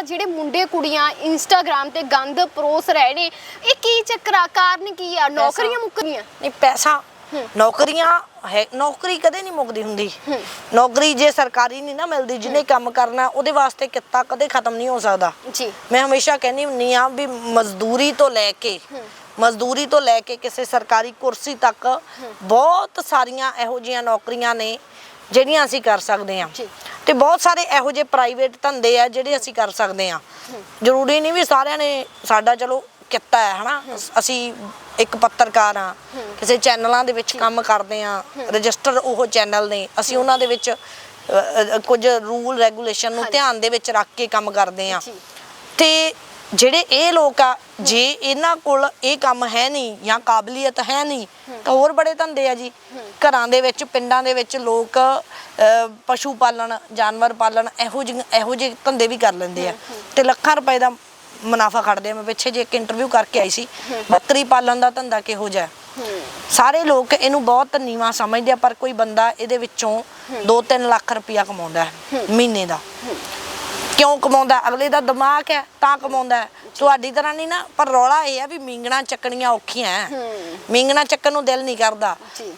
ਤਾਂ ਜਿਹੜੇ ਮੁੰਡੇ ਕੁੜੀਆਂ ਇੰਸਟਾਗ੍ਰam ਤੇ ਗੰਦ ਪਰੋਸ ਰਹੇ ਨੇ ਇਹ ਕੀ ਚੱਕਰ ਆ? ਕਾਰਨ ਕੀ ਆ? ਨੌਕਰੀਆਂ ਮੁੱਕ ਗਈਆਂ ਨਹੀਂ ਪੈਸਾ। ਨੌਕਰੀਆਂ ਹੈ ਨੌਕਰੀ ਕਦੇ ਨਹੀਂ ਮੁੱਕਦੀ ਹੁੰਦੀ। ਨੌਕਰੀ ਜੇ ਸਰਕਾਰੀ ਨਹੀਂ ਨਾ ਮਿਲਦੀ ਜਿਹਨੇ ਕੰਮ ਕਰਨਾ ਉਹਦੇ ਵਾਸਤੇ ਕਿੱਤਾ ਕਦੇ ਖਤਮ ਨਹੀਂ ਹੋ ਸਕਦਾ। ਜੀ। ਮੈਂ ਹਮੇਸ਼ਾ ਕਹਿੰਦੀ ਹੁੰਨੀ ਆ ਵੀ ਮਜ਼ਦੂਰੀ ਤੋਂ ਲੈ ਕੇ ਮਜ਼ਦੂਰੀ ਤੋਂ ਲੈ ਕੇ ਕਿਸੇ ਸਰਕਾਰੀ ਕੁਰਸੀ ਤੱਕ ਬਹੁਤ ਸਾਰੀਆਂ ਇਹੋ ਜਿਹੀਆਂ ਨੌਕਰੀਆਂ ਨੇ ਜਿਹੜੀਆਂ ਅਸੀਂ ਕਰ ਸਕਦੇ ਹਾਂ। ਜੀ। ਤੇ ਬਹੁਤ ਸਾਰੇ ਇਹੋ ਜਿਹੇ ਪ੍ਰਾਈਵੇਟ ਧੰਦੇ ਆ ਜਿਹੜੇ ਅਸੀਂ ਕਰ ਸਕਦੇ ਹਾਂ ਜ਼ਰੂਰੀ ਨਹੀਂ ਵੀ ਸਾਰਿਆਂ ਨੇ ਸਾਡਾ ਚਲੋ ਕਿੱਤਾ ਹੈ ਹਨਾ? ਅਸੀਂ ਇੱਕ ਪੱਤਰਕਾਰ ਆ ਕਿਸੇ ਚੈਨਲਾਂ ਦੇ ਵਿੱਚ ਕੰਮ ਕਰਦੇ ਆ ਰਜਿਸਟਰ ਉਹ ਚੈਨਲ ਨੇ ਅਸੀਂ ਉਹਨਾਂ ਦੇ ਵਿੱਚ ਕੁਝ ਰੂਲ ਰੈਗੂਲੇਸ਼ਨ ਨੂੰ। ਧਿਆਨ ਦੇ ਵਿੱਚ ਰੱਖ ਕੇ ਕੰਮ ਕਰਦੇ ਆ। ਤੇ ਜਿਹੜੇ ਇਹ ਲੋਕ ਆ, ਜੇ ਇਹਨਾਂ ਕੋਲ ਇਹ ਕੰਮ ਹੈ ਨਹੀਂ ਜਾਂ ਕਾਬਲੀਅਤ ਹੈ ਨਹੀਂ, ਤਾਂ ਹੋਰ ਬੜੇ ਧੰਦੇ ਆ ਜੀ। ਘਰਾਂ ਦੇ ਵਿੱਚ, ਪਿੰਡਾਂ ਦੇ ਵਿੱਚ ਲੋਕ ਪਸ਼ੂ ਪਾਲਣ, ਜਾਨਵਰ ਪਾਲਣ, ਇਹੋ ਜਿਹੇ ਇਹੋ ਜਿਹੇ ਧੰਦੇ ਵੀ ਕਰ ਲੈਂਦੇ ਆ। ਤੇ ਲੱਖਾਂ ਰੁਪਏ ਦਾ ਮੁਨਾਫਾ ਖੜਦੇ ਆ। ਮੈਂ ਪਿੱਛੇ ਜੇ ਇੱਕ ਇੰਟਰਵਿਊ ਕਰਕੇ ਆਈ ਸੀ। ਬੱਕਰੀ ਪਾਲਣ ਦਾ ਧੰਦਾ ਕਿਹੋ ਜਿਹਾ ਸਾਰੇ ਲੋਕ ਇਹਨੂੰ ਬਹੁਤ ਨੀਵਾਂ ਸਮਝਦੇ ਆ, ਪਰ ਕੋਈ ਬੰਦਾ ਇਹਦੇ ਵਿੱਚੋਂ 2-3 ਲੱਖ ਰੁਪਇਆ ਕਮਾਉਂਦਾ ਹੈ ਮਹੀਨੇ ਦਾ। ਕਿਉਂ ਕਮਾਉਂਦਾ? ਅਗਲੇ ਦਾ ਦਿਮਾਗ ਹੈ ਤਾਂ ਕਮਾਉਂਦਾ। ਤੁਹਾਡੀ ਤਰ੍ਹਾਂ ਨਹੀਂ ਨਾ ਪਰ ਰੌਲਾ ਇਹ ਹੈ ਵੀ ਮਿੰਗਣਾ ਚੱਕਣੀਆਂ ਔਖੀਆਂ ਹੈ। ਮਿੰਗਣਾ ਚੱਕਣ ਨੂੰ ਦਿਲ ਨਹੀਂ ਕਰਦਾ।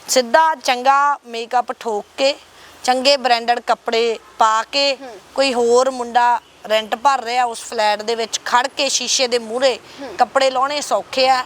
ਸਿੱਧਾ ਚੰਗਾ ਮੇਕਅਪ ਠੋਕ ਕੇ ਚੰਗੇ ਬ੍ਰਾਂਡਡ ਕੱਪੜੇ ਪਾ ਕੇ ਕੋਈ ਹੋਰ ਮੁੰਡਾ ਰੈਂਟ ਭਰ ਰਿਹਾ ਉਸ ਫਲੈਟ ਦੇ ਵਿੱਚ ਖੜ ਕੇ ਸ਼ੀਸ਼ੇ ਦੇ ਮੂਹਰੇ ਕੱਪੜੇ ਲਾਉਣੇ ਸੌਖੇ ਆ।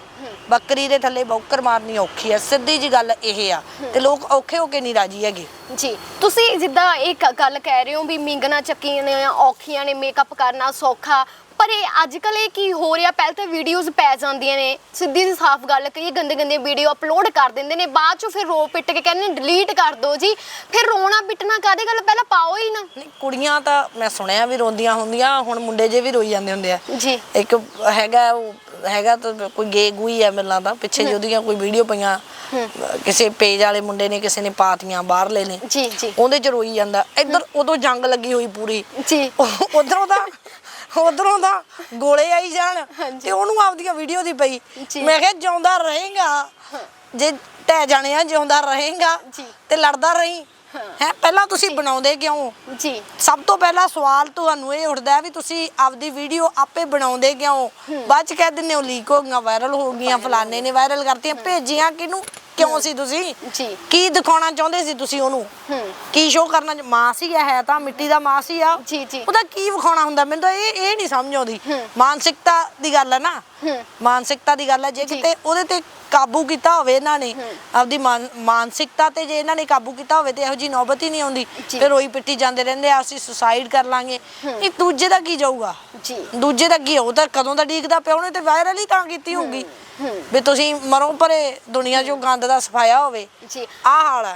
ਬੱਕਰੀ ਦੇ ਥੱਲੇ ਬੌਕਰ ਮਾਰਨੀ ਔਖੀ ਆ ਸਿੱਧੀ ਜੀ ਗੱਲ ਇਹ ਆ ਤੇ ਲੋਕ ਔਖੇ ਹੋ ਕੇ ਨਹੀਂ ਰਾਜੀ ਹੈਗੇ। ਜੀ ਤੁਸੀਂ ਜਿੱਦਾਂ ਇਹ ਕ- ਗੱਲ ਕਹਿ ਰਹੇ ਹੋ ਵੀ ਮਿੰਗਣਾ ਚੱਕੀਆਂ ਔਖੀਆਂ ਨੇ ਮੇਕਅਪ ਕਰਨਾ ਸੌਖਾ ਪਰ ਇਹ ਅੱਜ ਕੱਲ ਇਹ ਕੀ ਹੋ ਰਿਹਾ? ਪਹਿਲਾਂ ਤਾਂ ਵੀਡੀਓਜ਼ ਪੈ ਜਾਂਦੀਆਂ ਨੇ ਸਿੱਧੀ ਜੀ ਸਾਫ਼ ਗੱਲ ਕਰੀਏ ਗੰਦੇ ਗੰਦੇ ਵੀਡੀਓ ਅਪਲੋਡ ਕਰ ਦਿੰਦੇ ਨੇ ਬਾਅਦ ਚ ਫਿਰ ਰੋ ਪਿੱਟ ਕੇ ਕਹਿੰਦੇ ਡਿਲੀਟ ਕਰ ਦਿਓ ਜੀ। ਫਿਰ ਰੋਣਾ ਪਿੱਟਣਾ ਕਾਦੇ ਗੱਲ? ਪਹਿਲਾਂ ਪਾਓ ਹੀ ਨਾ। ਨਹੀਂ ਕੁੜੀਆਂ ਤਾਂ ਮੈਂ ਸੁਣਿਆ ਵੀ ਰੋਂਦੀਆਂ ਹੁੰਦੀਆਂ ਹੁਣ ਮੁੰਡੇ ਜੇ ਵੀ ਰੋਈ ਜਾਂਦੇ ਹੁੰਦੇ ਆ। ਜੀ। ਇੱਕ ਹੈਗਾ ਉਹ ਹੈਗਾ ਤਾਂ ਕੋਈ ਗੇ ਗੁਈ ਹੈ ਮਿਲਣਾ ਤਾਂ। ਪਿੱਛੇ ਜਿਹੇ ਉਹਦੀਆਂ ਕੋਈ ਵੀਡੀਓ ਪਈਆਂ। ਕਿਸੇ ਪੇਜ ਵਾਲੇ ਮੁੰਡੇ ਨੇ ਕਿਸੇ ਨੇ ਪਾਤੀਆਂ ਬਾਹਰਲੇ ਨੇ। ਜੀ ਜੀ। ਉਹਦੇ ਚ ਰੋਈ ਜਾਂਦਾ। ਇੱਧਰ ਉਦੋਂ ਜੰਗ ਲੱਗੀ ਹੋਈ ਪੂਰੀ। ਜੀ। ਉਧਰੋਂ ਦਾ ਉਧਰੋਂ ਦਾ ਗੋਲੇ ਆਈ ਜਾਣ। ਤੇ ਉਹਨੂੰ ਆਪਦੀਆਂ ਵੀਡੀਓ ਦੀ ਪਈ। ਜੀ। ਮੈਂ ਕਿਹਾ ਜਿਉਂਦਾ ਰਹੇਗਾ। ਜੇ ਟਹਿ ਜਾਣਿਆ ਜਿਉਂਦਾ ਰਹੇਗਾ। ਤੇ ਲੜਦਾ ਰਹੀਂ। ਹੈ ਪਹਿਲਾਂ ਤੁਸੀਂ ਬਣਾਉਂਦੇ ਕਿਉਂ? ਜੀ। ਸਭ ਤੋਂ ਪਹਿਲਾ ਸਵਾਲ ਤੁਹਾਨੂੰ ਇਹ ਉੱਠਦਾ ਹੈ ਵੀ ਤੁਸੀਂ ਆਪਦੀ ਵੀਡੀਓ ਆਪੇ ਬਣਾਉਂਦੇ ਕਿਉਂ? ਬਾਅਦ ਚ ਕਹਿ ਦਿੰਦੇ ਹੋ ਲੀਕ ਹੋ ਗਈਆਂ ਵਾਇਰਲ ਹੋ ਗਈਆਂ ਫਲਾਣੇ ਨੇ ਵਾਇਰਲ ਕਰਤੀਆਂ ਭੇਜੀਆਂ ਕਿਹਨੂੰ? ਕਿਉਂ ਸੀ ਤੁਸੀਂ? ਜੀ। ਕੀ ਦਿਖਾਉਣਾ ਚਾਹੁੰਦੇ ਸੀ ਤੁਸੀਂ ਉਹਨੂੰ? ਹੂੰ। ਕੀ ਸ਼ੋਅ ਕਰਨਾ ਮਾਸ ਹੀ ਆ, ਹੈ ਤਾਂ ਮਿੱਟੀ ਦਾ ਮਾਸ ਹੀ ਆ? ਜੀ, ਜੀ। ਉਹਦਾ ਕੀ ਵਿਖਾਉਣਾ ਹੁੰਦਾ? ਮੈਨੂੰ ਤਾਂ ਇਹ ਇਹ ਨਹੀਂ ਸਮਝ ਆਉਂਦੀ। ਮਾਨਸਿਕਤਾ ਦੀ ਗੱਲ ਹੈ ਨਾ। ਹੂੰ। ਮਾਨਸਿਕਤਾ ਦੀ ਗੱਲ ਹੈ ਜੇ ਕਿਤੇ ਉਹਦੇ ਤੇ ਕਾਬੂ ਕੀਤਾ ਹੋਵੇ ਇਹਨਾਂ ਨੇ ਆਪਦੀ ਮਾਨ- ਮਾਨਸਿਕਤਾ ਤੇ ਜੇ ਇਹਨਾਂ ਨੇ ਕਾਬੂ ਕੀਤਾ ਹੋਵੇ ਤੇ ਇਹੋ ਜੀ ਨੌਬਤ ਹੀ ਨਹੀਂ ਆਉਂਦੀ। ਜੀ। ਫਿਰ ਰੋਈ ਪਿੱਟੀ ਜਾਂਦੇ ਰਹਿੰਦੇ ਆ ਅਸੀਂ ਸੁਸਾਈਡ ਕਰ ਲਾਂਗੇ। ਇਹ ਦੂਜੇ ਦਾ ਕੀ ਜਾਊਗਾ? ਜੀ। ਦੂਜੇ ਦਾ ਕੀ ਉਹ ਤਾਂ ਕਦੋਂ ਦਾ ਡੀਕਦਾ ਪਿਆ ਉਹਨੇ ਤੇ ਵਾਇਰਲ ਹੀ ਤਾਂ ਕੀਤੀ ਹੋਊਗੀ। ਵੀ ਤੁਸੀਂ ਮਰੋ ਪਰੇ ਦੁਨੀਆ ਚੋਂ ਗੰਦ ਦਾ ਸਫਾਇਆ ਹੋਵੇ। ਜੀ। ਆਹ ਹਾਲ ਹੈ